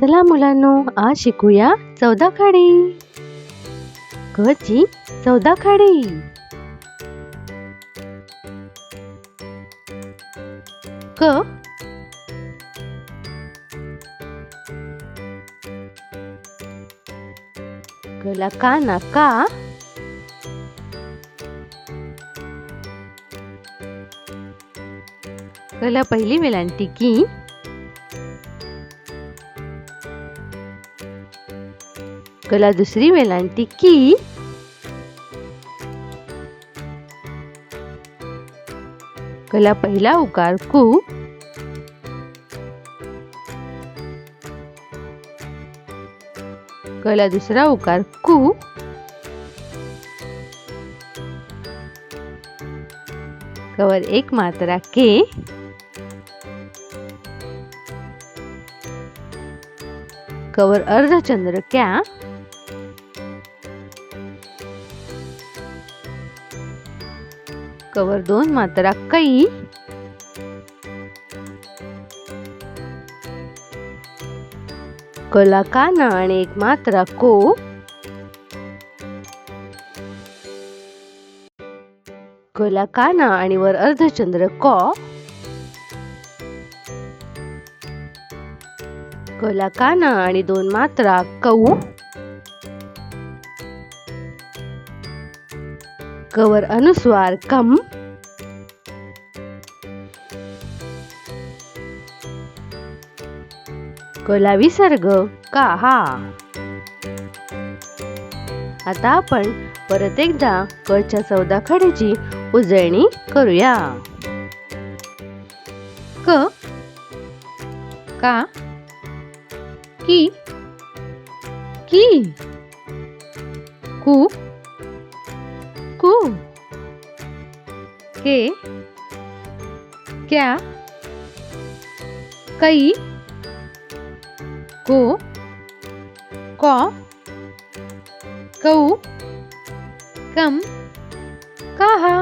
चला मुलांनो आज शिकूया चौदा खाडी. क ची चौदा खाडी. क. कला काना का कला पहिली वेलांटी की कला दुसरी वेलांटी की कला पहिला उकार कु. कला दुसरा उकार कु. कवर एक मात्रा के. कवर अर्धचंद्र क्या? कवर दोन मात्रा कै कला काना आणि एक मात्रा को. कला काना आणि वर अर्धचंद्र को. कला काना आणि दोन मात्रा कौ. कवर अनुस्वार कम. कला विसर्ग का हा. आता आपण परत एकदा कच्या चौदा खडीची उजळणी करूया. क का की की कू कु के क्या कई को कौ कऊ कम कहा